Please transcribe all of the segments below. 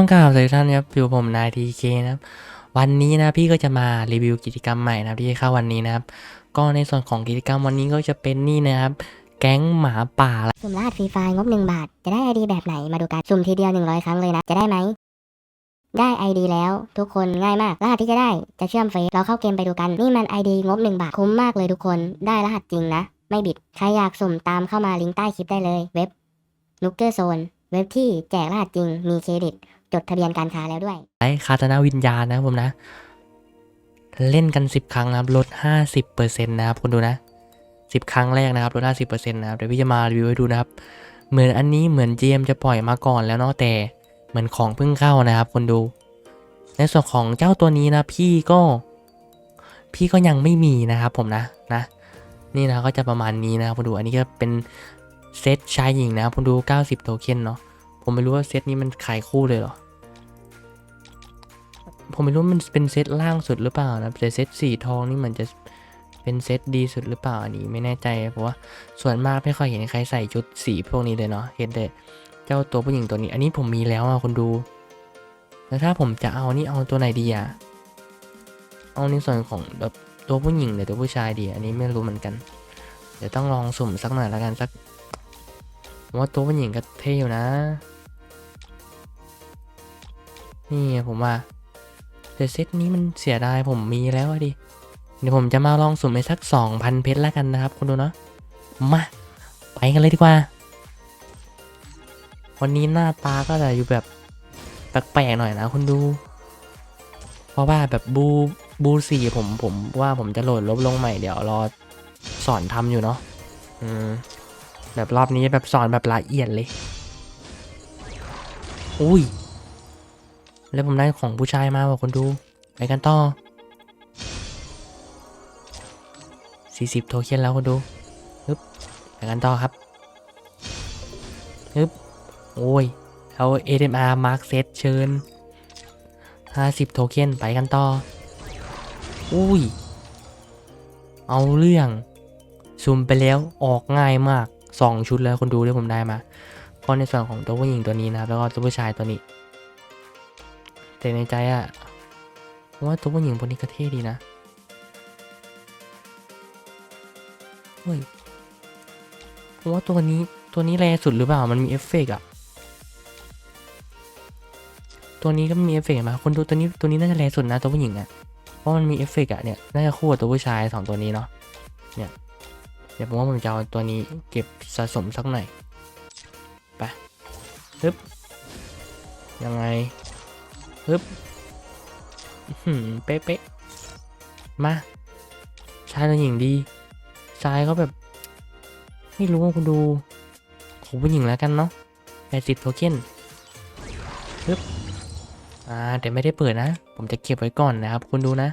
ต้องกล่าวสวัสดีท่านครับอยู่ผมนายทีเคนะครับวันนี้นะพี่ก็จะมารีวิวกิจกรรมใหม่นะครับที่เข้าวันนี้นะครับ ก็ในส่วนของกิจกรรมวันนี้ก็จะเป็นนี่นะครับ แก๊งหมาป่าสุ่มรหัสฟรีไฟล์งบ 1 บาท จะได้ไอดีแบบไหนมาดูกันสุ่มทีเดียว 100 ครั้งเลยนะ จะได้ไหม ได้ไอดีแล้วทุกคนง่ายมาก รหัสที่จะได้จะเชื่อมเฟซเราเข้าเกมไปดูกันนี่มันไอดีงบ 1 บาทคุ้มมากเลยทุกคนได้รหัสจริงนะ ไม่บิดใครอยากสุ่มตามเข้ามาลิงก์ใต้คลิปได้เลย เว็บ n u k e r Zone เว็บที่แจกรหัสจริงมีเครดิต จดทะเบียนการค้าแล้วด้วยไอ้คาตนาวิญญาณนะครับผมนะ เล่นกัน 10 ครั้งนะครับลด 50%นะครับคุณดูนะ 10 ครั้งแรกนะครับลด 50%นะครับเดี๋ยวพี่จะมารีวิวให้ดูนะครับ เหมือนอันนี้เหมือนเจมจะปล่อยมาก่อนแล้วเนาะแต่เหมือนของเพิ่งเข้านะครับคนดู ในส่วนของเจ้าตัวนี้นะพี่ก็ พี่ก็ยังไม่มีนะครับผมนะนะนี่นะก็จะประมาณนี้นะครับคุณดูอันนี้ก็เป็นเซตชายหญิงนะครับคุณดู 90 โทเค็นเนาะ ผมไม่รู้ว่าเซตนี้มันขายคู่เลยเหรอ ผมไม่รู้มันเป็นเซตล่างสุดหรือเปล่านะแต่เซตสีทองนี่เหมือนจะเป็นเซตดีสุดหรือเปล่าอันนี้ไม่แน่ใจเพราะว่าส่วนมากไม่ค่อยเห็นใครใส่ชุดสีพวกนี้เลยเนาะเห็นแต่เจ้าตัวผู้หญิงตัวนี้ อันนี้ผมมีแล้วอะคนดู แล้วถ้าผมจะเอานี่เอาตัวไหนดีอะเอาในส่วนของแบบตัวผู้หญิงหรือตัวผู้ชายดี อันนี้ไม่รู้เหมือนกัน เดี๋ยวต้องลองสุ่มสักหน่อยแล้วกันสักว่าตัวผู้หญิงก็เท่อยู่นะ นี่ผมว่าแต่เซตนี้มันเสียดายผมมีแล้วดิ เดี๋ยวผมจะมาลองสุ่มไปสัก 2,000 เพชรแล้วกันนะครับคุณดูเนาะ มา ไปกันเลยดีกว่า วันนี้หน้าตาก็จะอยู่แบบแปลกๆหน่อยนะคุณดู เพราะว่าแบบบูบูสี่ผมผมว่าผมจะโหลดลบลงใหม่เดี๋ยวรอสอนทำอยู่เนาะ อืม แบบรอบนี้แบบสอนแบบละเอียดเลย อุ้ย แล้วผมได้ของผู้ชายมาว่ะคนดู ไปกันต่อ 40 โทเค็นแล้วคนดูฮึบไปกันต่อครับฮึบโอ้ยเอา AMR Mark Set เชิญ 50 โทเค็นไปกันต่อ อุ้ย เอาเรื่องซูมไปแล้วออกง่ายมาก 2 ชุดแล้วคนดูที่ผมได้มาก็ในส่วนของตัวผู้หญิงตัวนี้นะครับ แล้วก็ตัวผู้ชายตัวนี้ แต่ในใจอะผมว่าตัวผู้หญิงคนนี้ก็เท่ดีนะเฮ้ยผมว่าตัวนี้ตัวนี้แรงสุดหรือเปล่า มันมีเอฟเฟกต์อะตัวนี้ก็มีเอฟเฟกต์มาคนดูตัวนี้ตัวนี้น่าจะแรงสุดนะตัวผู้หญิงอะเพราะมันมีเอฟเฟกต์อะเนี่ย น่าจะคู่กับตัวผู้ชายสองตัวนี้เนาะ เนี่ยเดี๋ยวผมว่าผมจะเอาตัวนี้เก็บสะสมสักหน่อย ไปฮึบยังไง ฮึบหืมเป๊ะๆมาชายหรือหญิงดีชายเขาแบบ ไม่รู้ว่าคุณดูของผู้หญิงแล้วกันเนาะแปดสิบโทเค็นฮึบอ่าแต่ไม่ได้เปิดนะ ผมจะเก็บไว้ก่อนนะครับ คุณดูนะ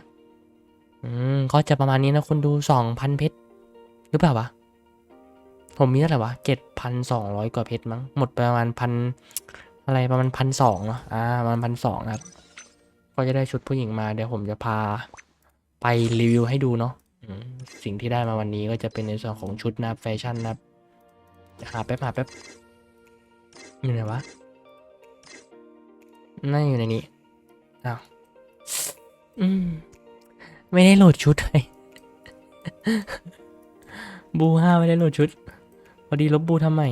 อืมก็จะประมาณนี้นะ คุณดูสองพันเพชรหรือเปล่าวะผมมีเท่าไหร่วะเจ็ดพันสองร้อยกว่าเพชรมั้งหมดปประมาณพัน อะไรประมาณพันสองเนาะอ่าประมาณพันสองครับ ก็จะได้ชุดผู้หญิงมาเดี๋ยวผมจะพาไปรีวิวให้ดูเนาะสิ่งที่ได้มาวันนี้ก็จะเป็นในส่วนของชุดนะแฟชั่นนะหาแป๊บหาแป๊บอยู่ไหนวะน่าอยู่ในนี้อ้าวอืม ไม่ได้โหลดชุดเลยบูห้าไม่ได้โหลดชุด พอดีลบบูทำไม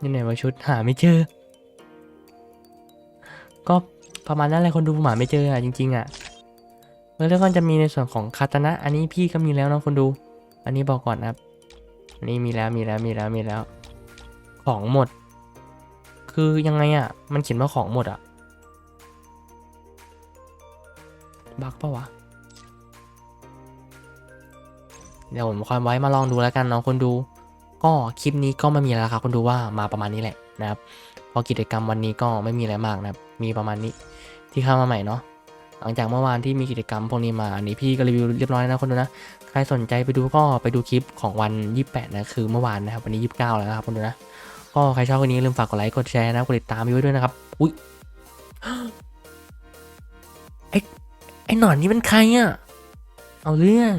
นี่ไหนว่าชุดหาไม่เจอ ก็ประมาณนั้นแหละคนดูหมาไม่เจออะจริงๆอะแล้วก็จะมีในส่วนของคาตนะ อันนี้พี่ก็มีแล้วนะคนดู อันนี้บอกก่อนนะครับ อันนี้มีแล้วมีแล้วมีแล้วมีแล้ว ของหมด คือยังไงอะ มันเขียนว่าของหมดอะบักปะวะ เดี๋ยวผมคอยไว้มาลองดูแล้วกันเนาะคนดู ก็คลิปนี้ก็ไม่มีแล้วครับคนดูว่ามาประมาณนี้แหละนะครับพอกิจกรรมวันนี้ก็ไม่มีอะไรมากนะครับมีประมาณนี้ที่เข้ามาใหม่เนาะหลังจากเมื่อวานที่มีกิจกรรมพวกนี้มาอันนี้พี่ก็รีวิวเรียบร้อยนะคนดูนะใครสนใจไปดูก็ไปดูคลิปของวัน 28 นะคือเมื่อวานนะครับวันนี้ 29 แล้วนะครับคนดูนะก็ใครชอบวันนี้ลืมฝากกดไลค์กดแชร์นะกดติดตามไว้ด้วยนะครับอุ้ยไอ้ไอ้หนอนนี่มันใครอะเอาเรื่อง